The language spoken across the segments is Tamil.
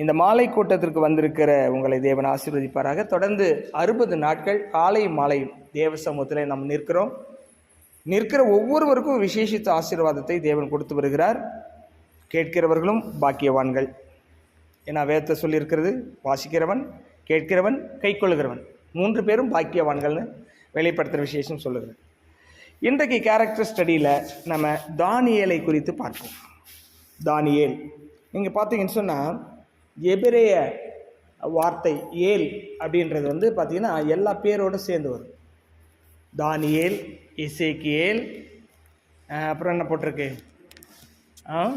இந்த மாலை கூட்டத்திற்கு வந்திருக்கிற உங்களை தேவன் ஆசீர்வதிப்பாராக. தொடர்ந்து அறுபது நாட்கள் காலை மாலை தேவ சமூகத்தில் நாம் நிற்கிறோம். நிற்கிற ஒவ்வொருவருக்கும் விசேஷித்த ஆசீர்வாதத்தை தேவன் கொடுத்து வருகிறார். கேட்கிறவர்களும் பாக்கியவான்கள். ஏன்னா வேதத்தை சொல்லியிருக்கிறது வாசிக்கிறவன் கேட்கிறவன் கைக்கொள்கிறவன் மூன்று பேரும் பாக்கியவான்கள்னு வெளிப்படுத்துகிற விசேஷம் சொல்லுகிறது. இன்றைக்கு கேரக்டர் ஸ்டடியில் நம்ம தானியேலை குறித்து பார்ப்போம். தானியேல். நீங்கள் பார்த்தீங்கன்னு சொன்னால் எபிரேய வார்த்தை ஏல் அப்படின்றது வந்து பார்த்திங்கன்னா எல்லா பேரோடு சேர்ந்து வரும். தானியேல் இசேக்கியேல் ஏல் அப்புறம் என்ன போட்டிருக்கு? ஆ?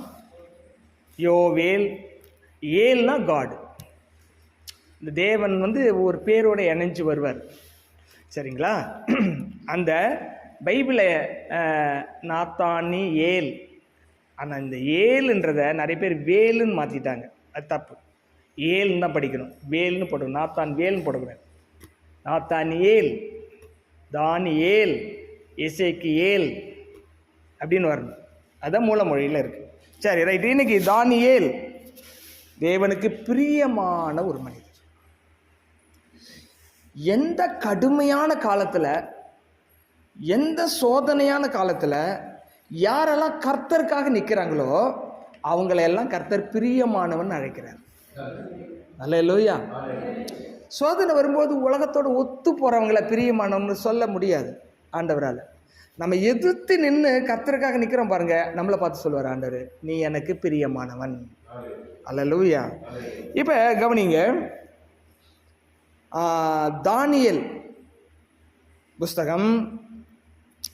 யோவேல். ஏல்னா காடு இந்த தேவன் வந்து ஒரு பேரோட இணைஞ்சு வருவார். சரிங்களா? அந்த பைபிளை நாத்தானி ஏல் ஆனால் இந்த ஏலுன்றதை நிறைய பேர் வேலுன்னு மாற்றிட்டாங்க அது தப்பு. ஏல்னு தான் படிக்கணும். வேல்னு போடணும் நாத்தான் வேல்னு போடக்கூடாது நாத்தான் ஏல். தானி ஏல். இசைக்கு ஏல். அப்படின்னு வரணும். அதான் மூலமொழியில் இருக்குது சரி ரைட் இன்னைக்கு தானியேல் தேவனுக்கு பிரியமான ஒரு மனிதர். எந்த கடுமையான காலத்தில் எந்த சோதனையான காலத்தில் யாரெல்லாம் கர்த்தருக்காக நிற்கிறாங்களோ அவங்களையெல்லாம் கர்த்தர் பிரியமானவன் அழைக்கிறார். அல்ல லோயா சோதனை வரும்போது உலகத்தோடு ஒத்து போகிறவங்கள பிரியமானோம்னு சொல்ல முடியாது ஆண்டவரால். நம்ம எதிர்த்து நின்று கத்தருக்காக நிற்கிறோம் பாருங்க நம்மளை பார்த்து சொல்லுவார் ஆண்டவர் நீ எனக்கு பிரியமானவன். அல்ல லூயா இப்போ கவனிங்க தானியல் புஸ்தகம்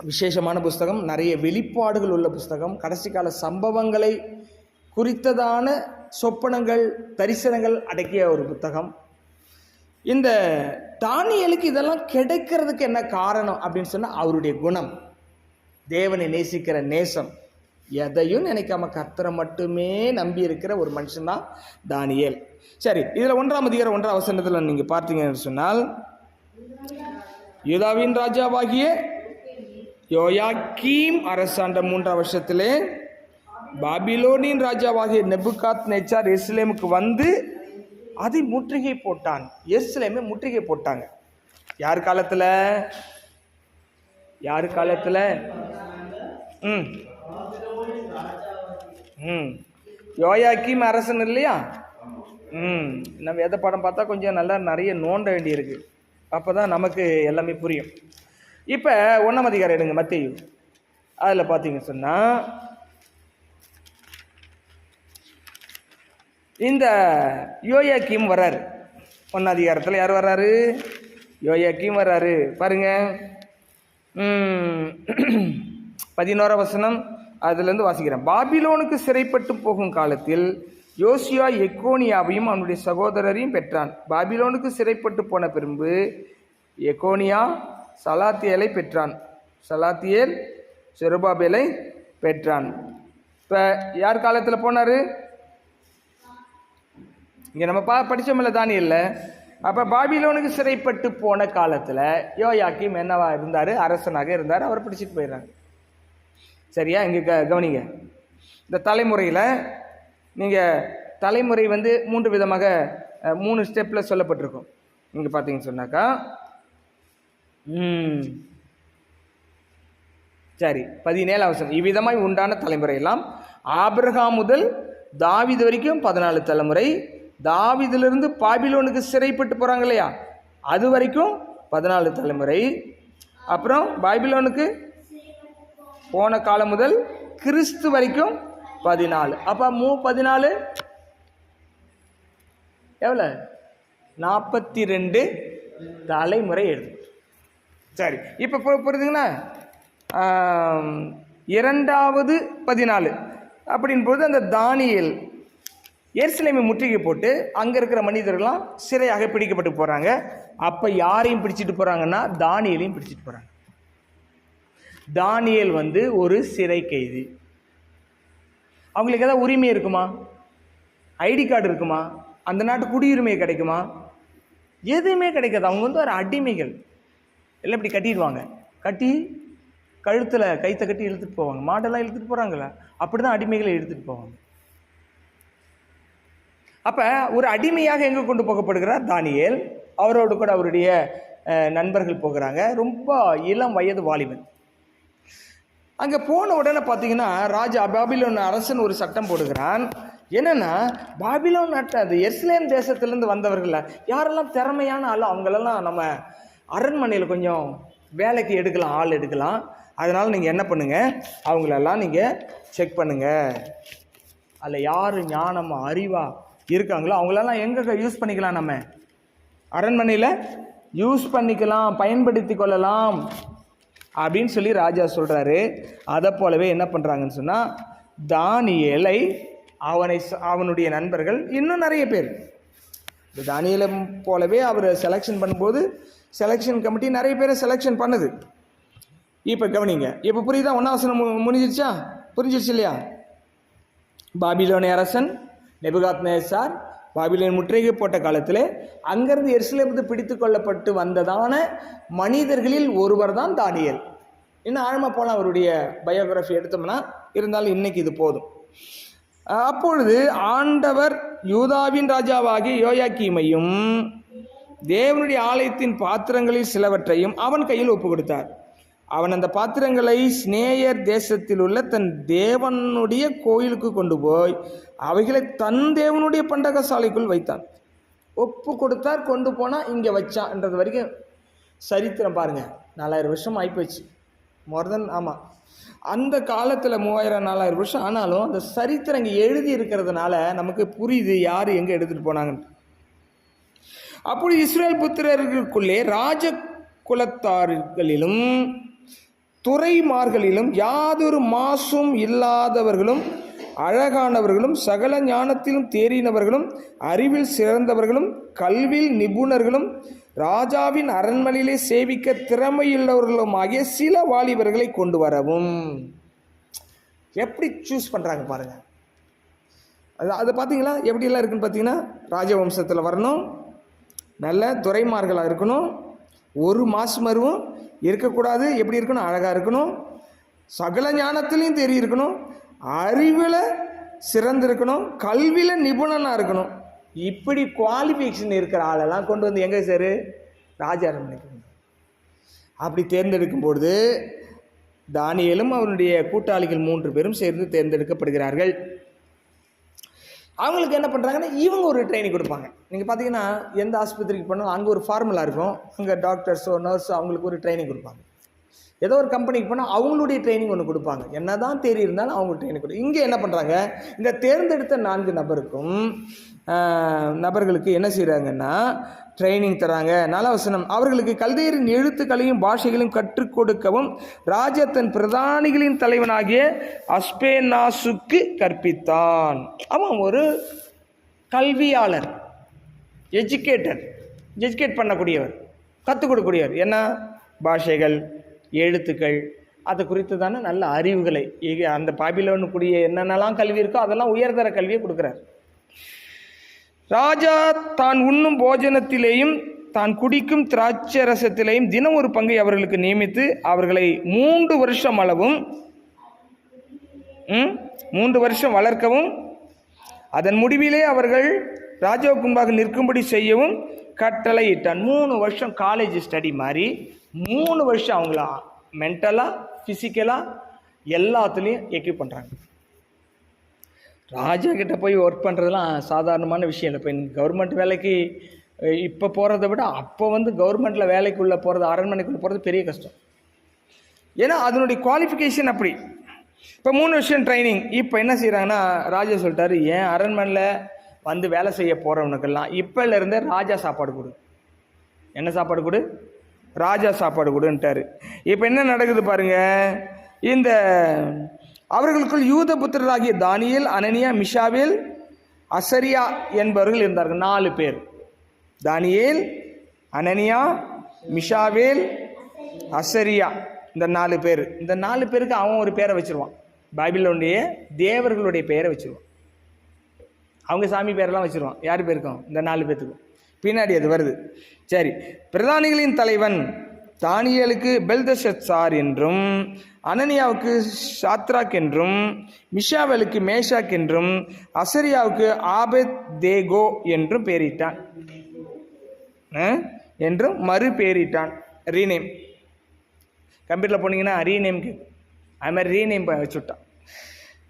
விசேஷமான புஸ்தகம் நிறைய வெளிப்பாடுகள் உள்ள புஸ்தகம் கடைசி கால சம்பவங்களை குறித்ததான சொப்பனங்கள் தரிசனங்கள் அடக்கிய ஒரு புத்தகம். இந்த தானியலுக்கு இதெல்லாம் கிடைக்கிறதுக்கு என்ன காரணம் அப்படின்னு சொன்னால் அவருடைய குணம். தேவனை நேசிக்கிற நேசம். எதையும் நினைக்காம கத்தரை மட்டுமே நம்பி இருக்கிற ஒரு மனுஷன்தான் தானியல். சரி இதில் ஒன்றாம் அதிகாரம் ஒன்றாம் அவசரத்தில் நீங்கள் பார்த்தீங்கன்னு சொன்னால் யூதாவின் ராஜாவாகிய யோயாக்கீம் அரசாண்ட மூன்றாம் வருஷத்திலே பாபிலோனின் ராஜாவாகிய நெபுகாத் நேச்சார் எஸ்லேமுக்கு வந்து அதை முற்றுகை போட்டான். எஸ்லேமே முற்றுகை போட்டாங்க. யார் காலத்தில்? யார் காலத்தில்? ம். ம். யோயாக்கிம் அரசன் இல்லையா? ம். நம்ம எதை படம் பார்த்தா கொஞ்சம் நல்லா நிறைய நோண்ட வேண்டியிருக்கு. அப்போ தான் நமக்கு எல்லாமே புரியும். இப்போ ஒன்றாம் அதிகாரம் எடுங்க மத்திய. அதில் பார்த்தீங்க சொன்னால் இந்த யோயா கிம் வர்றாரு. ஒன்றாம் அதிகாரத்தில் யார் வர்றாரு? யோயாக்கீம் வர்றாரு. பாருங்க. பதினோரா வசனம் அதுலேருந்து வாசிக்கிறேன். பாபிலோனுக்கு சிறைப்பட்டு போகும் காலத்தில் யோசியா எக்கோனியாவையும் அவனுடைய சகோதரரையும் பெற்றான். பாபிலோனுக்கு சிறைப்பட்டு போன பின்பு எக்கோனியா சலாத்தியலை பெற்றான். சலாத்தியேல் செருபாபேலை பெற்றான். இப்போ யார் காலத்தில் போனார்? இங்கே நம்ம பா படித்தோம்ல தானியல்ல. அப்போ பாபிலோனுக்கு சிறைப்பட்டு போன காலத்தில் யோயாக்கிம் என்னவா இருந்தார்? அரசனாக இருந்தார். அவர் பிடிச்சிட்டு போயிடுறாங்க. சரியா? இங்கே க கவனிங்க. இந்த தலைமுறையில் நீங்கள் தலைமுறை வந்து மூன்று விதமாக மூணு ஸ்டெப்பில் சொல்லப்பட்டிருக்கும். நீங்கள் பார்த்தீங்கன்னு சொன்னாக்கா சரி பதினேழாம் வசனம். இவ்விதமாய் உண்டான தலைமுறையெல்லாம் ஆபிரகாம் முதல் தாவீது வரைக்கும் பதினாலு தலைமுறை தாவிதிலிருந்து பாபிலோனுக்கு சிறைப்பட்டு போகிறாங்க இல்லையா? அது வரைக்கும் பதினாலு தலைமுறை. அப்புறம் பாபிலோனுக்கு போன காலம் முதல் கிறிஸ்து வரைக்கும் பதினாலு. அப்போ மூ பதினாலு? எவ்வளோ நாற்பத்தி ரெண்டு தலைமுறை எழுது சரி இப்போ புரியுதுங்களா இரண்டாவது பதினாலு. அப்படின் போது அந்த தானியல் எருசலேமை முற்றுகை போட்டு அங்கே இருக்கிற மனிதர்கள்லாம் சிறையாக பிடிக்கப்பட்டு போகிறாங்க அப்போ யாரையும் பிடிச்சிட்டு போகிறாங்கன்னா தானியலையும் பிடிச்சிட்டு போகிறாங்க தானியல் வந்து ஒரு சிறை கைதி. அவங்களுக்கு ஏதாவது உரிமை இருக்குமா? ஐடி கார்டு இருக்குமா? அந்த நாட்டு குடியுரிமை கிடைக்குமா? எதுவுமே கிடைக்காது. அவங்க வந்து ஒரு அடிமைகள். எல்லாம் இப்படி கட்டிடுவாங்க. கட்டி கழுத்தில் கைத்தை கட்டி இழுத்துட்டு போவாங்க. மாடெல்லாம் இழுத்துட்டு போகிறாங்களே அப்படி தான் அடிமைகளை இழுத்துட்டு போவாங்க. அப்போ ஒரு அடிமையாக எங்கே கொண்டு போகப்படுகிறார்? தானியேல். அவரோடு கூட அவருடைய நண்பர்கள் போகிறாங்க. ரொம்ப இளம் வயது வாலிபன். அங்கே போன உடனே பார்த்தீங்கன்னா ராஜா பாபிலோன் அரசன் ஒரு சட்டம் போடுகிறான். என்னென்னா பாபிலோன் நாட்டை அது எர்ஸ்லேம் தேசத்திலேருந்து வந்தவர்கள் யாரெல்லாம் திறமையான ஆள் அவங்களெல்லாம் நம்ம அரண்மனையில் கொஞ்சம் வேலைக்கு எடுக்கலாம் ஆள் எடுக்கலாம். அதனால் நீங்கள் என்ன பண்ணுங்கள் அவங்களெல்லாம் நீங்கள் செக் பண்ணுங்கள் அதில் யார் ஞானமாக அறிவா இருக்காங்களோ அவங்களெல்லாம் எங்கே யூஸ் பண்ணிக்கலாம் நம்ம? அரண்மனையில் யூஸ் பண்ணிக்கலாம் பயன்படுத்தி கொள்ளலாம் அப்படின்னு சொல்லி ராஜா சொல்கிறாரு அதை போலவே என்ன பண்ணுறாங்கன்னு சொன்னால் தானியலை அவனை அவனுடைய நண்பர்கள் இன்னும் நிறைய பேர். இந்த தானியலை போலவே அவர் செலெக்ஷன் பண்ணும்போது செலெக்ஷன் கமிட்டி நிறைய பேரை செலெக்ஷன் பண்ணுது. இப்போ கவனிங்க இப்போ புரியுதா? ஒன்றாவசனம் மு முடிஞ்சிருச்சா? புரிஞ்சிருச்சு இல்லையா? பாபிலோனி அரசன் நெபுகாத் நேசார் பாபிலோன் முற்றுகை போட்ட காலத்தில் அங்கிருந்து எருசலேமுக்கு பிடித்து கொள்ளப்பட்டு வந்ததான மனிதர்களில் ஒருவர் தான் தானியல். இன்னும் ஆழமாக போனால் அவருடைய பயோகிராஃபி எடுத்தோம்னா இருந்தாலும் இன்னைக்கு இது போதும். அப்பொழுது ஆண்டவர் யூதாவின் ராஜாவாகிய யோயாக்கீமையும் தேவனுடைய ஆலயத்தின் பாத்திரங்களில் சிலவற்றையும் அவன் கையில் ஒப்பு கொடுத்தார் அவன் அந்த பாத்திரங்களை ஸ்னேயர் தேசத்தில் உள்ள தன் தேவனுடைய கோயிலுக்கு கொண்டு போய் அவைகளை தன் தேவனுடைய பண்டகசாலைக்குள் வைத்தான். ஒப்பு கொடுத்தார் கொண்டு போனால் இங்கே வச்சான்றது வரைக்கும் சரித்திரம் பாருங்கள் நாலாயிரம் வருஷம் ஆகிப்போச்சு மோர் தென் ஆமாம் அந்த காலத்தில் மூவாயிரம் நாலாயிரம் வருஷம் ஆனாலும் அந்த சரித்திரம் இங்கே எழுதி இருக்கிறதுனால நமக்கு புரியுது யார் எங்கே எடுத்துகிட்டு போனாங்கன்னு. அப்படி இஸ்ரேல் புத்திரர்களுக்குள்ளே ராஜ குலத்தார்களிலும் துறைமார்களிலும் யாதொரு மாசும் இல்லாதவர்களும் அழகானவர்களும் சகல ஞானத்திலும் தேறினவர்களும் அறிவில் சிறந்தவர்களும் கல்வியில் நிபுணர்களும் ராஜாவின் அரண்மனையிலே சேவிக்க திறமையுள்ளவர்களும் ஆகிய சில வாலிபர்களை கொண்டு வரவும். எப்படி சூஸ் பண்ணுறாங்க பாருங்க. அது அது பார்த்தீங்களா எப்படியெல்லாம் இருக்குன்னு பார்த்தீங்கன்னா ராஜவம்சத்தில் வரணும். நல்ல துறைமார்களாக இருக்கணும். ஒரு மாசு மருவும் இருக்கக்கூடாது. எப்படி இருக்கணும்? அழகாக இருக்கணும். சகல ஞானத்துலேயும் தெரியிருக்கணும் அறிவில் சிறந்திருக்கணும். கல்வியில் நிபுணனாக இருக்கணும். இப்படி குவாலிஃபிகேஷன் இருக்கிற ஆளெல்லாம் கொண்டு வந்து எங்கே சார்? ராஜா அரண்மனைக்கு அப்படி தேர்ந்தெடுக்கும் பொழுது தானியலும் அவனுடைய கூட்டாளிகள் மூன்று பேரும் சேர்ந்து தேர்ந்தெடுக்கப்படுகிறார்கள். அவங்களுக்கு என்ன பண்ணுறாங்கன்னா இவங்க ஒரு ட்ரைனிங் கொடுப்பாங்க. நீங்கள் பார்த்தீங்கன்னா எந்த ஆஸ்பத்திரிக்கு போனாலும் அங்கே ஒரு ஃபார்முலா இருக்கும். அங்கே டாக்டர்ஸோ நர்ஸோ அவங்களுக்கு ஒரு ட்ரைனிங் கொடுப்பாங்க. ஏதோ ஒரு கம்பெனிக்கு போனால் அவங்களுடைய ட்ரைனிங் ஒன்று கொடுப்பாங்க. என்ன தான் தேறி இருந்தாலும் அவங்க ட்ரைனிங் கொடு. இங்கே என்ன பண்ணுறாங்க இந்த தேர்ந்தெடுத்த நான்கு நபருக்கும் நபர்களுக்கு என்ன செய்கிறாங்கன்னா ட்ரைனிங் தராங்க. நலவசனம். அவர்களுக்கு கல்தையரின் எழுத்துக்களையும் பாஷைகளையும் கற்றுக் கொடுக்கவும் ராஜா தன் பிரதானிகளின் தலைவனாகிய அஸ்பேனாசுக்கு கற்பித்தான். அவன் ஒரு கல்வியாளர் எஜுகேட்டர் எஜுகேட் பண்ணக்கூடியவர் கற்றுக் கொடுக்கக்கூடியவர். என்ன? பாஷைகள் எழுத்துக்கள். அது குறித்து தானே நல்ல அறிவுகளை அந்த பாபிலோனுக்குரிய என்னென்னலாம் கல்வி இருக்கோ அதெல்லாம் உயர்தர கல்வியை கொடுக்குறார். ராஜா தான் உண்ணும் போஜனத்திலேயும் தான் குடிக்கும் திராட்சை ரசத்திலேயும் தினம் ஒரு பங்கை அவர்களுக்கு நியமித்து அவர்களை மூன்று வருஷம் அளவும் மூன்று வருஷம் வளர்க்கவும் அதன் முடிவிலே அவர்கள் ராஜாவுக்கு முன்பாக நிற்கும்படி செய்யவும் கட்டளையிட்டான். மூணு வருஷம் காலேஜ் ஸ்டடி மாதிரி மூணு வருஷம் அவங்கள மென்டலாக ஃபிசிக்கலாக எல்லாத்துலேயும் எக்யூப் பண்ணுறாங்க ராஜா கிட்ட போய் ஒர்க் பண்ணுறதுலாம் சாதாரணமான விஷயம் இல்லை. இப்போ கவர்மெண்ட் வேலைக்கு இப்போ போகிறத விட அப்போ வந்து கவர்மெண்ட்டில் வேலைக்குள்ளே போகிறது அரண்மனைக்குள்ளே போகிறது பெரிய கஷ்டம். ஏன்னா அதனுடைய குவாலிஃபிகேஷன் அப்படி. இப்போ மூணு வருஷம் ட்ரைனிங் இப்போ என்ன செய்கிறாங்கன்னா ராஜா சொல்லிட்டாரு ஏன் அரண்மனையில் வந்து வேலை செய்ய போகிறவனுக்கெல்லாம் இப்போலேருந்தே ராஜா சாப்பாடு கொடு. என்ன சாப்பாடு கொடு? ராஜா சாப்பாடு கொடுன்ட்டாரு. இப்போ என்ன நடக்குது பாருங்கள் இந்த அவர்களுக்குள் யூத புத்திரராகிய தானியேல் அனனியா மிஷாவேல் அசரியா என்பவர்கள் இருந்தார்கள். நாலு பேர். தானியேல் அனனியா மிஷாவேல் அசரியா. இந்த நாலு பேர். இந்த நாலு பேருக்கு அவன் ஒரு பேரை வச்சிருவான். பைபிளுடைய தேவர்களுடைய பெயரை வச்சிருவான். அவங்க சாமி பேரெல்லாம் வச்சுருவான். யார் பேருக்கும்? இந்த நாலு பேர்த்துக்கும் பின்னாடி அது வருது. சரி. பிரதானிகளின் தலைவன் தானியலுக்கு தானியேலுக்கு பெல்தஷத்சார் என்றும் அனனியாவுக்கு சாத்ராக் என்றும் மிஷாவலுக்கு மேஷாக் என்றும் அசரியாவுக்கு ஆபத் தேகோ என்றும் பேரிட்டான். என்றும் மறு பேரிட்டான் ரீநேம். கம்ப்யூட்டரில் போனீங்கன்னா ரீநேம் அது மாதிரி ரீநேம் வச்சுட்டான்.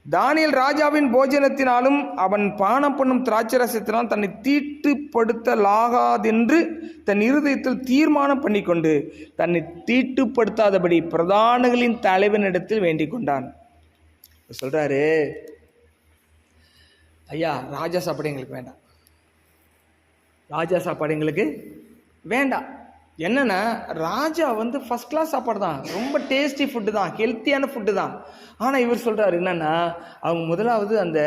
தானியல் ராஜாவின் போஜனத்தினாலும் அவன் பானம் பண்ணும் திராட்சரசத்தினால் தன்னை தீட்டுப்படுத்தலாகாதென்று தன் இருதயத்தில் தீர்மானம் பண்ணிக்கொண்டு தன்னை தீட்டுப்படுத்தாதபடி பிரதானங்களின் தலைவனிடத்தில் வேண்டிக் கொண்டான். சொல்கிறாரு ஐயா ராஜா சாப்பாடு எங்களுக்கு வேண்டாம். ராஜா சாப்பாடு எங்களுக்கு வேண்டாம். என்னென்னா ராஜா வந்து ஃபஸ்ட் கிளாஸ் சாப்பாடு தான் ரொம்ப டேஸ்டி ஃபுட்டு தான். ஹெல்த்தியான ஃபுட்டு தான். ஆனால் இவர் சொல்கிறாரு என்னன்னா அவங்க முதலாவது அந்த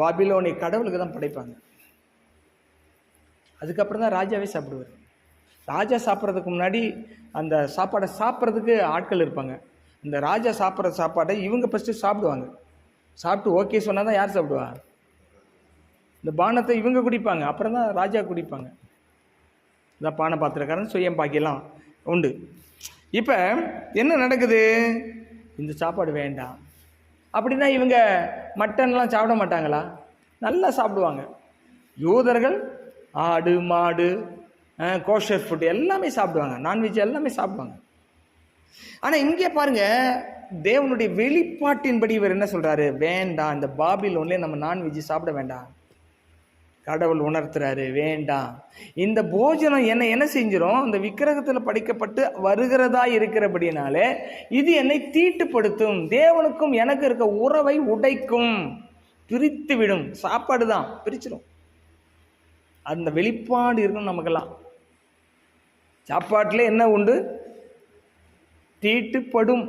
பாபிலோனி கடவுளுக்கு தான் படைப்பாங்க. அதுக்கப்புறம் தான் ராஜாவே சாப்பிடுவார். ராஜா சாப்பிட்றதுக்கு முன்னாடி அந்த சாப்பாடை சாப்பிட்றதுக்கு ஆட்கள் இருப்பாங்க. இந்த ராஜா சாப்பிட்ற சாப்பாடை இவங்க ஃபஸ்ட்டு சாப்பிடுவாங்க. சாப்பிட்டு ஓகே சொன்னால் தான் யார் சாப்பிடுவா? இந்த பானத்தை இவங்க குடிப்பாங்க. அப்புறம் தான் ராஜா குடிப்பாங்க. இந்த பானை பாத்திரக்காரன் சுயம் பாக்கியெல்லாம் உண்டு. இப்போ என்ன நடக்குது? இந்த சாப்பாடு வேண்டாம். அப்படின்னா இவங்க மட்டன்லாம் சாப்பிட மாட்டாங்களா? நல்லா சாப்பிடுவாங்க. யூதர்கள் ஆடு மாடு கோஷர் ஃபுட் எல்லாமே சாப்பிடுவாங்க. நான்வெஜ் எல்லாமே சாப்பிடுவாங்க. ஆனால் இங்கே பாருங்கள் தேவனுடைய வெளிப்பாட்டின்படி இவர் என்ன சொல்கிறாரு வேண்டாம் இந்த பாபிலோன்லேயே நம்ம நான்வெஜ் சாப்பிட வேண்டாம். கடவுள் உணர்த்துறாரு வேண்டாம். இந்த போஜனம் என்னை என்ன செஞ்சிடும் இந்த விக்கிரகத்தில் படிக்கப்பட்டு வருகிறதா இருக்கிறபடினாலே இது என்னை தீட்டுப்படுத்தும். தேவனுக்கும் எனக்கு இருக்க உறவை உடைக்கும். பிரித்து விடும் சாப்பாடு தான் பிரிச்சிடும் அந்த வெளிப்பாடு இருக்கும் நமக்கெல்லாம். சாப்பாட்டில் என்ன உண்டு? தீட்டுப்படும்.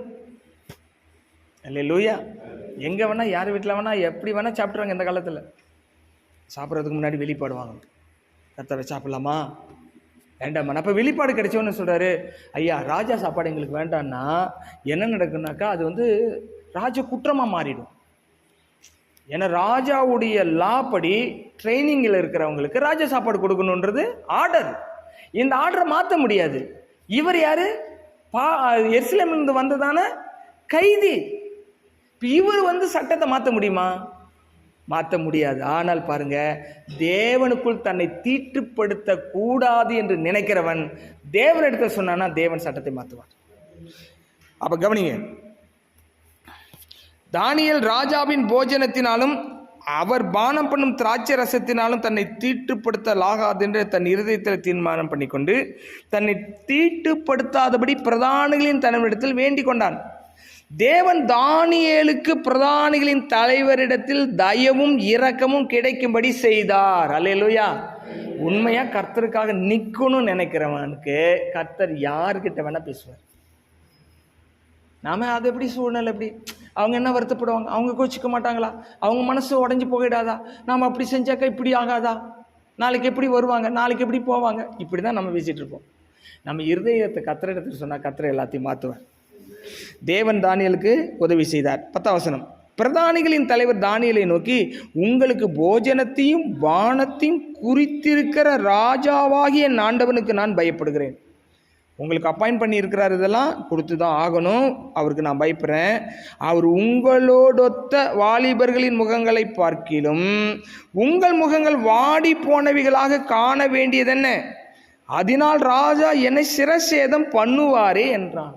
இல்லை லூயா எங்கே வேணால் யார் வீட்டில் வேணால் எப்படி வேணால் சாப்பிட்ருவாங்க இந்த காலத்தில். சாப்பிட்றதுக்கு முன்னாடி வெளிப்பாடு வாங்கணும் கத்தரை சாப்பிட்லாமா? வேண்டாமா? அப்போ வெளிப்பாடு கிடைச்சோன்னு சொல்கிறாரு ஐயா ராஜா சாப்பாடு எங்களுக்கு வேண்டாம்னா என்ன நடக்குனாக்கா அது வந்து ராஜ குற்றமாக மாறிடும். ஏன்னா ராஜாவுடைய லா படி ட்ரைனிங்கில் இருக்கிறவங்களுக்கு ராஜா சாப்பாடு கொடுக்கணுன்றது ஆர்டர் இந்த ஆர்டரை மாற்ற முடியாது. இவர் யார்? பா எருசலேமிலிருந்து வந்ததான கைதி. இப்போ இவர் வந்து சட்டத்தை மாற்ற முடியுமா? மாற்ற முடியாது. ஆனால் பாருங்க தேவனுக்குள் தன்னை தீட்டுப்படுத்த கூடாது என்று நினைக்கிறவன் தேவனிடத்தை சொன்னானா தேவன் சட்டத்தை மாற்றுவார். அப்ப கவனிங்க தானியல் ராஜாவின் போஜனத்தினாலும் அவர் பானம் பண்ணும் திராட்சை ரசத்தினாலும் தன்னை தீட்டுப்படுத்தலாகாது என்று தன் இருதயத்தில் தீர்மானம் பண்ணிக்கொண்டு தன்னை தீட்டுப்படுத்தாதபடி பிரதானிகளின் தலைவரிடத்தில் வேண்டிக் கொண்டான் தேவன் தானியேலுக்கு பிரதானிகளின் தலைவரிடத்தில் தயவும் இரக்கமும் கிடைக்கும்படி செய்தார். அல்லேலூயா. உண்மையா கர்த்தருக்காக நிற்கணும்னு நினைக்கிறவனுக்கு கர்த்தர் யார்கிட்ட வேணா பேசுவார். நாம அது எப்படி சூழ்நிலை எப்படி? அவங்க என்ன வருத்தப்படுவாங்க? அவங்க கோச்சிக்க மாட்டாங்களா? அவங்க மனசு உடஞ்சி போயிடாதா? நாம் அப்படி செஞ்சாக்கா இப்படி ஆகாதா? நாளைக்கு எப்படி வருவாங்க? நாளைக்கு எப்படி போவாங்க? இப்படி தான் நம்ம பேசிட்டு இருப்போம். நம்ம இருதயத்தை கத்திர இடத்துக்கு சொன்னால் கத்திர எல்லாத்தையும் மாற்றுவேன் தேவன் தானியலுக்கு உதவி செய்தார். பத்தாம் வசனம். பிரதானிகளின் தலைவர் தானியலை நோக்கி உங்களுக்கு போஜனத்தையும் வானத்தையும் குறித்திருக்கிற ராஜாவாகிய ஆண்டவனுக்கு நான் பயப்படுகிறேன். உங்களுக்கு அப்பாயிண்ட் பண்ணி இருக்கிறார் இதெல்லாம் கொடுத்து தான் ஆகணும். அவருக்கு நான் பயப்படுறேன். அவர் உங்களோடொத்த வாலிபர்களின் முகங்களை பார்க்கிலும் உங்கள் முகங்கள் வாடி போனவைகளாக காண வேண்டியதென்ன? அதனால் ராஜா என்னை சிரசேதம் பண்ணுவாரே என்றான்.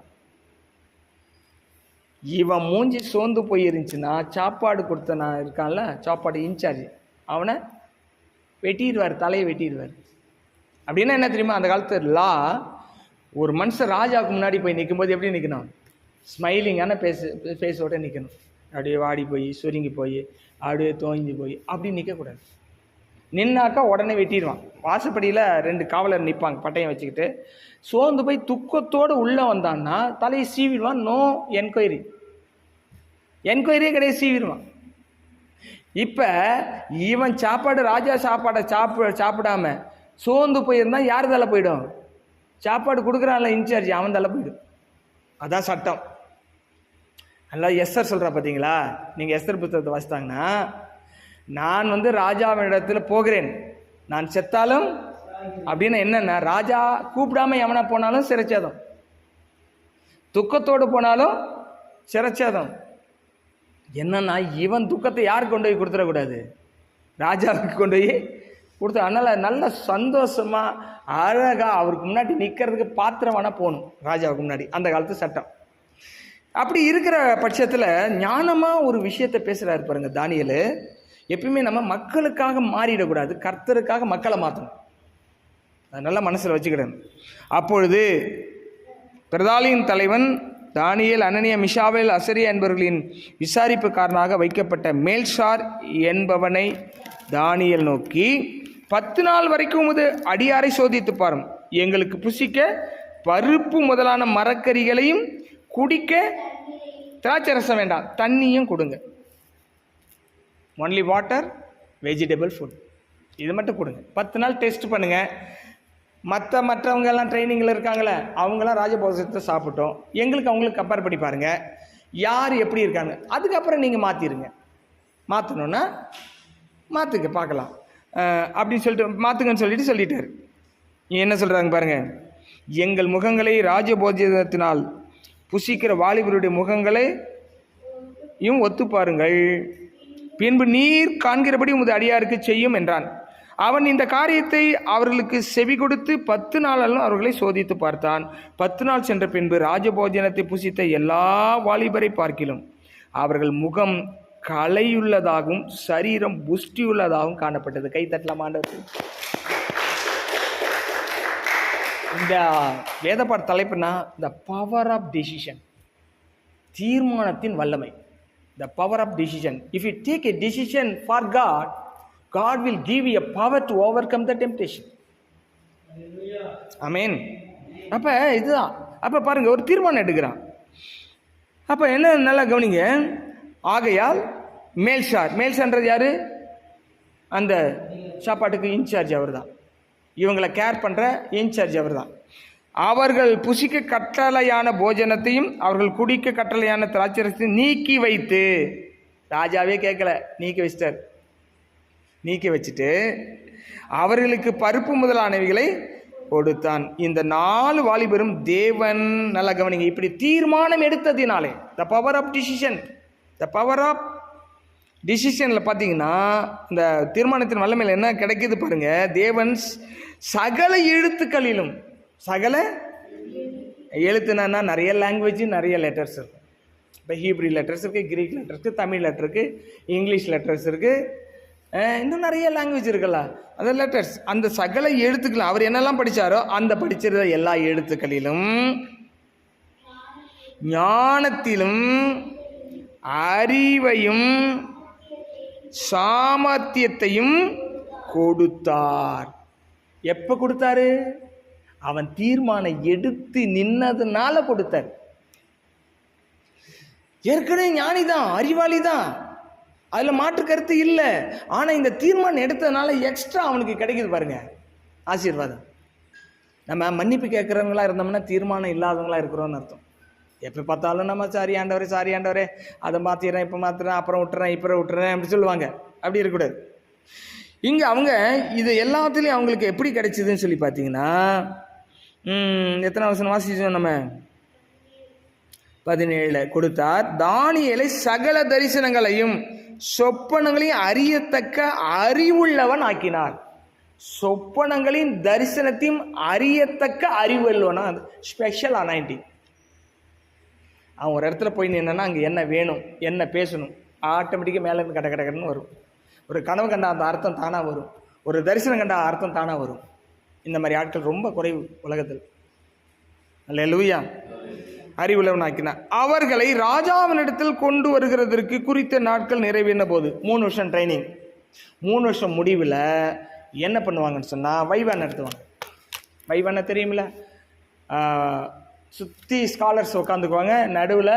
இவன் மூஞ்சி சோர்ந்து போயிருந்துச்சுன்னா சாப்பாடு கொடுத்த நான் இருக்கான்ல சாப்பாடு இன்சார்ஜ் அவனை வெட்டிடுவார் தலையை வெட்டிடுவார். அப்படின்னா என்ன தெரியுமா? அந்த காலத்து லா ஒரு மனுஷன் ராஜாவுக்கு முன்னாடி போய் நிற்கும்போது எப்படி நிற்கணும் ஸ்மைலிங்கான பேச ஃபேஸோட நிற்கணும் அப்படியே வாடி போய் சுருங்கி போய் அப்படியே தோங்கி போய் அப்படி நிற்கக்கூடாது நின்னாக்கா உடனே வெட்டிடுவான். வாசப்படியில் ரெண்டு காவலர் நிற்பாங்க பட்டயம் வச்சுக்கிட்டு. சோர்ந்து போய் துக்கத்தோடு உள்ளே வந்தான்னா தலையை சீவிடுவான். நோ என்கொயரி என்கொயரியே கிடையாது சீவிடுவான். இப்போ இவன் சாப்பாடு ராஜா சாப்பாடை சாப்பிட சாப்பிடாம சோர்ந்து போயிருந்தா யார் தலை போயிடும்? சாப்பாடு கொடுக்குறான்ல இன்சார்ஜ் அவன் தலை போயிடும். அதான் சட்டம். நல்லா எஸ்ஆர் சொல்கிறா பார்த்தீங்களா நீங்கள் எஸ்ஆர் புத்தகத்தை வாசித்தாங்கன்னா நான் வந்து ராஜாவினிடத்தில் இடத்துல போகிறேன். நான் செத்தாலும் அப்படின்னு என்னென்னா ராஜா கூப்பிடாம எவனா போனாலும் சிறைச்சேதம். துக்கத்தோடு போனாலும் சிறைச்சேதம். என்னன்னா இவன் துக்கத்தை யார் கொண்டு போய் கொடுத்துடக்கூடாது? ராஜாவுக்கு கொண்டு போய் கொடுத்து அதனால் நல்ல சந்தோஷமாக அழகாக அவருக்கு முன்னாடி நிற்கிறதுக்கு பாத்திரம் வேணால் போகணும் ராஜாவுக்கு முன்னாடி அந்த காலத்து சட்டம். அப்படி இருக்கிற பட்சத்தில் ஞானமாக ஒரு விஷயத்தை பேசுகிறாரு பாருங்கள் தானியல். எப்பயுமே நம்ம மக்களுக்காக மாறிடக்கூடாது கர்த்தருக்காக மக்களை மாற்றணும் அதை நல்லா மனசில் வச்சுக்கிடணும் அப்பொழுது பிரதாலியின் தலைவன் தானியல் அனனிய மிஷாவேல் அசரியா என்பவர்களின் விசாரிப்புக்காரனாக வைக்கப்பட்ட மேல்ஷார் என்பவனை தானியல் நோக்கி பத்து நாள் வரைக்கும் உமது அடியாரை சோதித்து பாரும். எங்களுக்கு புசிக்க பருப்பு முதலான மரக்கறிகளையும் குடிக்க திராட்சை ரசம் வேண்டாம். தண்ணியும் கொடுங்க. ஒன்லி வாட்டர் வெஜிடபிள் ஃபுட் இது மட்டும் கொடுங்க. பத்து நாள் டெஸ்ட் பண்ணுங்கள் மற்ற மற்றவங்க எல்லாம் ட்ரைனிங்கில் இருக்காங்களே அவங்களாம் ராஜபோசத்தை சாப்பிட்டோம். எங்களுக்கு அவங்களுக்கு கம்பேர் பண்ணி பாருங்கள் யார் எப்படி இருக்காங்க? அதுக்கப்புறம் நீங்கள் மாற்றிடுங்க மாற்றணுன்னா மாற்றுங்க பார்க்கலாம். அப்படின்னு சொல்லிட்டு மாற்றுங்கன்னு சொல்லிட்டு சொல்லிட்டார். என்ன சொல்கிறாங்க பாருங்கள் எங்கள் முகங்களை ராஜபோஜனத்தினால் புசிக்கிற வாலிபருடைய முகங்களை யும் ஒத்து பாருங்கள் பின்பு நீர் காண்கிறபடி உமது அடியாருக்கு செய்யும் என்றான். அவன் இந்த காரியத்தை அவர்களுக்கு செவி கொடுத்து பத்து நாளாலும் அவர்களை சோதித்து பார்த்தான். பத்து நாள் சென்ற பின்பு ராஜபோஜனத்தை புசித்த எல்லா வாலிபரை பார்க்கிலும். அவர்கள் முகம் கலையுள்ளதாகவும் சரீரம் புஷ்டியுள்ளதாகவும் காணப்பட்டது. கை தட்டலாம் இந்த வேதப்பாட தலைப்புனா த பவர் ஆஃப் டெசிஷன் தீர்மானத்தின் வல்லமை. The power of decision if you take a decision for God God will give a power to overcome the temptation amen அப்போ இதுதான். அப்போ பாருங்க ஒரு தீர்மானம் எடுக்கிறான். அப்போ என்ன நல்லா கவனிங்க? ஆகையால் மேல்ஷார் மேல்ஷான்றது யார்? அந்த சாப்பாட்டுக்கு இன்சார்ஜ் அவர் தான் இவங்களை கேர் பண்ணுற இன்சார்ஜ் அவர் தான் அவர்கள் புசிக்க கட்டளையான போஜனத்தையும் அவர்கள் குடிக்க கட்டளையான திராட்சரசத்தையும் நீக்கி வைத்து ராஜாவே கேட்கல நீக்கி வச்சிட்டார். நீக்கி வச்சுட்டு அவர்களுக்கு பருப்பு முதலானவைகளை கொடுத்தான். இந்த நாலு வாலிபரும் தேவன் நல்லா கவனிங்க இப்படி தீர்மானம் எடுத்ததினாலே the power of decision the power of டிசிஷனில் பார்த்தீங்கன்னா இந்த தீர்மானத்தின் வல்லமையில் என்ன கிடைக்கிது பாருங்கள் தேவன் சகல எழுத்துக்களிலும் சகல எழுத்துனா நிறைய லாங்குவேஜ் நிறைய லெட்டர்ஸ் இருக்கும் இப்போ ஹீப்ரி லெட்டர்ஸ் இருக்குது கிரீக் லெட்டர் இருக்குது தமிழ் லெட்டர் இருக்குது இங்கிலீஷ் லெட்டர்ஸ் இருக்குது இன்னும் நிறைய லாங்குவேஜ் இருக்குல்ல. அந்த லெட்டர்ஸ் அந்த சகல எழுத்துக்கள் அவர் என்னெல்லாம் படித்தாரோ அந்த படிச்சிருந்த எல்லா எழுத்துக்களிலும் ஞானத்திலும் அறிவையும் சாமர்த்தியத்தையும் கொடுத்தார். எப்போ கொடுத்தாரு? அவன் தீர்மானம் எடுத்து நின்னதுனால கொடுத்தார். ஏற்கனவே ஞானி தான் அறிவாளி தான் அதில் மாற்று கருத்து இல்லை. ஆனால் இந்த தீர்மானம் எடுத்ததுனால எக்ஸ்ட்ரா அவனுக்கு கிடைக்குது பாருங்க ஆசீர்வாதம். நம்ம மன்னிப்பு கேட்குறவங்களா இருந்தோம்னா தீர்மானம் இல்லாதவங்களா இருக்கிறோம்னு அர்த்தம். எப்போ பார்த்தாலும் நம்ம சாரி ஆண்டவரே சாரி ஆண்டவரே அதை மாற்றிடுறேன் இப்போ மாற்றுறேன் அப்புறம் விட்டுறேன் இப்போ விட்டுறேன் அப்படி சொல்லுவாங்க. அப்படி இருக்கக்கூடாது. இங்கே அவங்க இது எல்லாத்துலேயும் அவங்களுக்கு எப்படி கிடைச்சிதுன்னு சொல்லி பார்த்தீங்கன்னா எத்தனை வருஷம் வாசிச்சோம் நம்ம? பதினேழு கொடுத்தார். தானியலை சகல தரிசனங்களையும் சொப்பனங்களையும் அறியத்தக்க அறிவுள்ளவன் ஆக்கினார். சொப்பனங்களின் தரிசனத்தையும் அறியத்தக்க அறிவுள்ளவனா ஸ்பெஷல் அனாயிட்டி அவன் ஒரு இடத்துல போய் நின்னா அங்கே என்ன வேணும் என்ன பேசணும்? ஆட்டோமேட்டிக்காக மேலே இருந்து கட கட கடன்னு வரும். ஒரு கனவு கண்ட அந்த அர்த்தம் தானாக வரும். ஒரு தரிசனம் கண்ட அர்த்தம் தானாக வரும். இந்த மாதிரி ஆட்கள் ரொம்ப குறைவு உலகத்தில். அல்ல லூயா அறிவுள்ளவனாக்கினார் அவர்களை ராஜாவினிடத்தில் கொண்டு வருகிறதற்கு குறித்த நாட்கள் நிறைவேறின போது மூணு வருஷம் ட்ரைனிங் மூணு வருஷம் முடிவில் என்ன பண்ணுவாங்கன்னு சொன்னால் வைவா நடத்துவாங்க. வைவான தெரியுமில்ல? சுற்றி ஸ்காலர்ஸ் உட்காந்துக்குவாங்க நடுவில்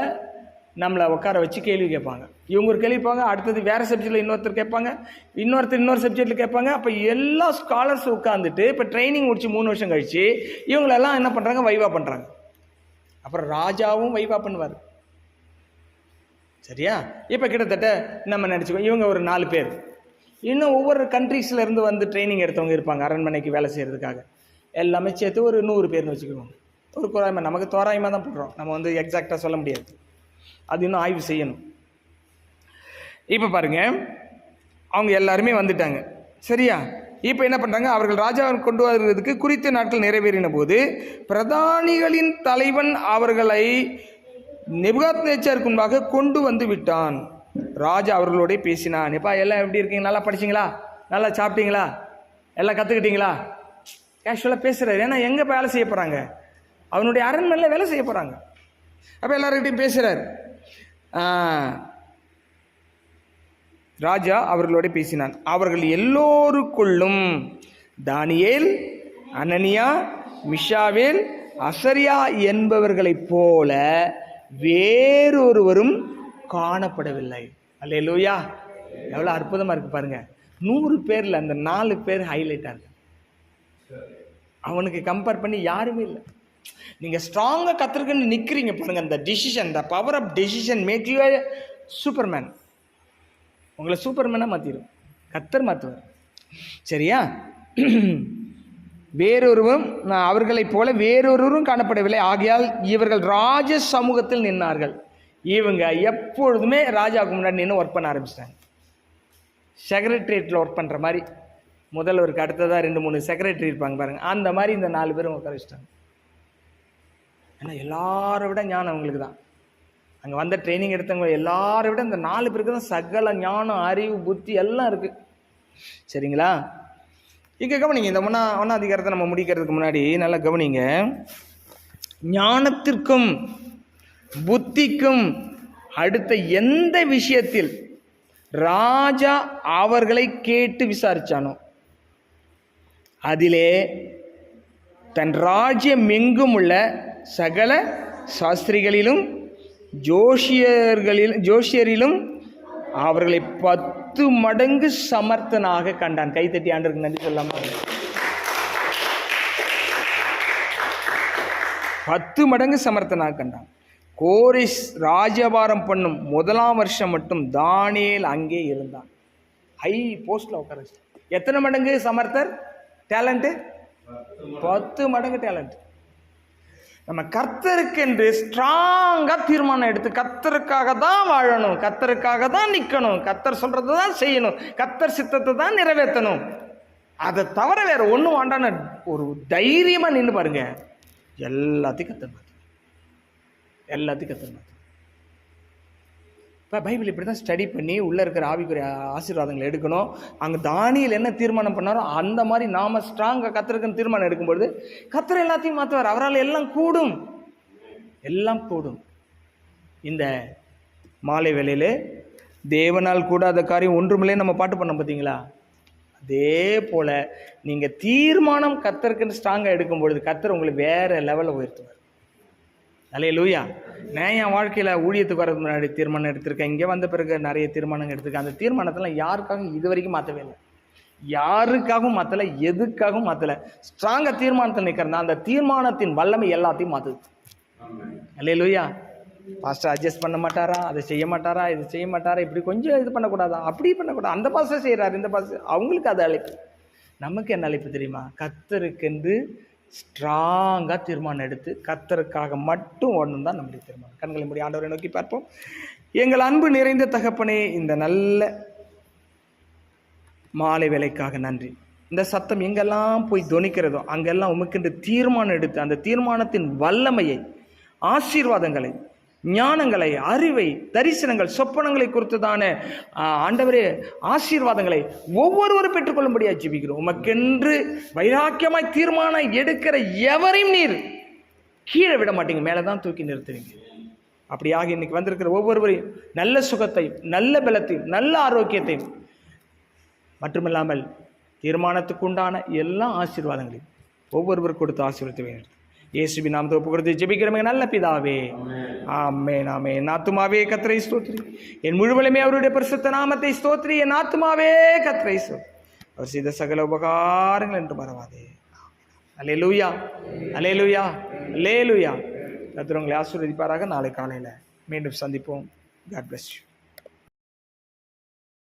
நம்மளை உட்கார வச்சு கேள்வி கேட்பாங்க. இவங்க ஒரு கேள்வி அடுத்தது வேறு சப்ஜெக்டில் இன்னொருத்தர் கேட்பாங்க இன்னொருத்தர் இன்னொரு சப்ஜெக்டில் கேட்பாங்க அப்போ எல்லா ஸ்காலர்ஸ் உட்காந்துட்டு இப்போ ட்ரைனிங் முடிச்சு மூணு வருஷம் கழிச்சு இவங்களெல்லாம் என்ன பண்ணுறாங்க வைவா பண்ணுறாங்க அப்புறம் ராஜாவும் வைவா பண்ணுவார். சரியா? இப்போ கிட்டத்தட்ட நம்ம நினச்சிக்கோ இவங்க ஒரு நாலு பேர். இன்னும் ஒவ்வொரு கண்ட்ரீஸ்லேருந்து வந்து ட்ரைனிங் எடுத்தவங்க இருப்பாங்க அரண்மனைக்கு வேலை செய்கிறதுக்காக எல்லாமே சேர்த்து ஒரு நூறு பேர்னு வச்சுக்குவோம் ஒரு குறாயமாக நமக்கு தோராயமாக தான் போடுறோம். நம்ம வந்து எக்ஸாக்டாக சொல்ல முடியாது. அது இன்னும் ஆய்வு செய்யணும். இப்போ பாருங்க அவங்க எல்லாருமே வந்துட்டாங்க. சரியா? இப்போ என்ன பண்ணுறாங்க அவர்கள் ராஜாவை கொண்டு வருவதற்கு குறித்த நாட்கள் நிறைவேறின போது பிரதானிகளின் தலைவன் அவர்களை நெபுகாத் நேச்சருக்கு முன்பாக கொண்டு வந்து விட்டான். ராஜா அவர்களோட பேசினான். எப்பா எல்லாம் எப்படி இருக்கீங்க? நல்லா படிச்சீங்களா? நல்லா சாப்பிட்டீங்களா? எல்லாம் கற்றுக்கிட்டீங்களா கேஷுவலாக பேசுகிறாரு ஏன்னா எங்கே வேலை செய்ய போகிறாங்க அவனுடைய அரண்மனையில் வேலை செய்ய போகிறாங்க அப்போ எல்லாருக்கிட்டையும் பேசுகிறார் ராஜா அவர்களோட பேசினான். அவர்கள் எல்லோருக்குள்ளும் தானியேல் அனனியா மிஷாவேல் அசரியா என்பவர்களைப் போல வேறொருவரும் காணப்படவில்லை. அல்லேலூயா. எவ்வளோ அற்புதமாக இருக்கு பாருங்க. நூறு பேரில் அந்த நாலு பேர் ஹைலைட்டாக இருக்கு அவனுக்கு கம்பேர் பண்ணி யாருமே இல்லை. நீங்கள் ஸ்ட்ராங்காக கற்றுருக்குன்னு நிற்கிறீங்க பாருங்கள் அந்த decision the power of decision make you superman உங்களை சூப்பர்மேனாக மாற்றிடும் கத்தர் மாற்றுவார் சரியா? வேறொருவரும் நான் அவர்களைப் போல வேறொருவரும் காணப்படவில்லை. ஆகையால் இவர்கள் ராஜ சமூகத்தில் நின்னார்கள். இவங்க எப்பொழுதுமே ராஜாவுக்கு முன்னாடி நின்று ஒர்க் பண்ண ஆரம்பிச்சிட்டாங்க. செக்ரட்டரியேட்டில் ஒர்க் பண்ணுற மாதிரி. முதல்வருக்கு அடுத்ததாக ரெண்டு மூணு செக்ரட்டரி இருப்பாங்க பாருங்கள் அந்த மாதிரி இந்த நாலு பேரும் உட்கார வச்சிட்டாங்க. ஏன்னா எல்லாரை விட ஞானம் அவங்களுக்கு தான். அங்கே வந்த ட்ரைனிங் எடுத்தவங்க எல்லாரை விட இந்த நாலு பேருக்கு தான் சகல ஞானம் அறிவு புத்தி எல்லாம் இருக்குது சரிங்களா? இங்கே கவனிங்க இந்த ஒன்றா ஒன்றா அதிகாரத்தை நம்ம முடிக்கிறதுக்கு முன்னாடி நல்லா கவனிங்க. ஞானத்திற்கும் புத்திக்கும் அடுத்த எந்த விஷயத்தில் ராஜா அவர்களை கேட்டு விசாரிச்சானோ அதிலே தன் ராஜ்யம் எங்கும் உள்ள சகல சாஸ்திரிகளிலும் ஜோஷியர்களில் ஜோஷியரிலும் அவர்களை பத்து மடங்கு சமர்த்தனாக கண்டான். கைத்தட்டி ஆண்டருக்கு நன்றி சொல்லாம. பத்து மடங்கு சமர்த்தனாக கண்டான். கோரிஸ் ராஜபாரம் பண்ணும் முதலாம் வருஷம் மட்டும் தானியல் அங்கே இருந்தான் ஹை போஸ்டில் உட்கார எத்தனை மடங்கு சமர்த்தர்? டேலண்ட்டு? பத்து மடங்கு டேலண்ட். நம்ம கர்த்தருக்கென்று ஸ்ட்ராங்காக தீர்மானம் எடுத்து கர்த்தருக்காக தான் வாழணும் கர்த்தருக்காக தான் நிற்கணும் கர்த்தர் சொல்கிறத தான் செய்யணும் கர்த்தர் சித்தத்தை தான் நிறைவேற்றணும். அதை தவிர வேறு ஒன்றும் வேண்டான்னு ஒரு தைரியமாக நின்று பாருங்கள் எல்லாத்தையும் கத்தர் மாற்றி எல்லாத்தையும் கத்தர் மாற்றி இப்போ பைபிள் இப்படி தான் ஸ்டடி பண்ணி உள்ளே இருக்கிற ஆவிக்குரிய ஆசீர்வாதங்களை எடுக்கணும். அங்கே தானியில் என்ன தீர்மானம் பண்ணாரோ அந்த மாதிரி நாம் ஸ்ட்ராங்காக கத்திரக்குன்னு தீர்மானம் எடுக்கும்பொழுது கத்திர எல்லாத்தையும் மாற்றுவார் அவரால் எல்லாம் கூடும். எல்லாம் கூடும். இந்த மாலை வேலையில் தேவனால் கூடாத காரியம் ஒன்றுமில்லே. நம்ம பாட்டு பண்ணோம் பார்த்தீங்களா? அதே போல் நீங்கள் தீர்மானம் கத்தருக்குன்னு ஸ்ட்ராங்காக எடுக்கும் பொழுது கத்தர் உங்களை வேறு லெவலில் உயர்த்துவார். அலே லூயா நான் என் வாழ்க்கையில் ஊழியத்துக்கு வரதுக்கு முன்னாடி தீர்மானம் எடுத்திருக்கேன். இங்கே வந்த பிறகு நிறைய தீர்மானங்கள் எடுத்திருக்கேன். அந்த தீர்மானத்தில் யாருக்காகவும் இது வரைக்கும் மாற்றவே இல்லை. யாருக்காகவும் மாற்றலை எதுக்காகவும் மாற்றலை ஸ்ட்ராங்காக தீர்மானத்தில் நிற்கிறதா அந்த தீர்மானத்தின் வல்லமை எல்லாத்தையும் மாற்றுது அல்லே லூயா பாஸ்டர் அட்ஜஸ்ட் பண்ண மாட்டாரா? அதை செய்ய மாட்டாரா? இது செய்ய மாட்டாரா? இப்படி கொஞ்சம் இது பண்ணக்கூடாதா? அப்படி பண்ணக்கூடாது? அந்த பாஸ்டர் செய்கிறாரு இந்த பாஸ்டர் அவங்களுக்கு அது அழைப்பு. நமக்கு என்ன அழைப்பு தெரியுமா? கத்தருக்கென்று ஸ்ட்ராங்காக தீர்மானம் எடுத்து கத்தருக்காக மட்டும் ஒன்று தான் நம்முடைய தீர்மானம். கண்களை மூடி ஆண்டவரை நோக்கி பார்ப்போம். எங்கள் அன்பு நிறைந்த தகப்பனே இந்த நல்ல மாலை வேலைக்காக நன்றி. இந்த சத்தம் எங்கெல்லாம் போய் துணிக்கிறதோ அங்கெல்லாம் உமக்கென்று தீர்மானம் எடுத்து அந்த தீர்மானத்தின் வல்லமையை ஆசீர்வாதங்களை ஞானங்களை அறிவை தரிசனங்கள் சொப்பனங்களை குறித்ததான ஆண்டவரே ஆசீர்வாதங்களை ஒவ்வொருவரும் பெற்றுக்கொள்ளும்படியாக ஜெபிக்கிறோம். உமக்கென்று வைராக்கியமாய் தீர்மானம் எடுக்கிற எவரையும் நீர் கீழே விட மாட்டீங்க. மேலே தான் தூக்கி நிறுத்துவீங்க. அப்படியாக இன்னைக்கு வந்திருக்கிற ஒவ்வொருவரையும் நல்ல சுகத்தையும் நல்ல பலத்தையும் நல்ல ஆரோக்கியத்தையும் மட்டுமில்லாமல் தீர்மானத்துக்குண்டான எல்லா ஆசீர்வாதங்களையும் ஒவ்வொருவர் கொடுத்து ஆசீர்வதித்து வேண்டும் இயேசுவி நாம் தோப்பு ஜெபிக்கிறவங்க ஜெபிக்கிறமே நல்ல பிதாவே. ஆமே நாமே நாத்துமாவே கத்திரை ஸ்தோத்ரி. என் முழுவலுமே அவருடைய பரிசுத்த நாமத்தை ஸ்தோத்ரி. என் ஆத்துமாவே கத்திரை ஸ்தோத்ரி அவர் செய்த சகல உபகாரங்கள் என்று மறவாதே. அலே லூயா அலேலூயா லூயா கத்திரவங்களை ஆசீர்வதிப்பாராக. நாளை காலையில் மீண்டும் சந்திப்போம். God bless you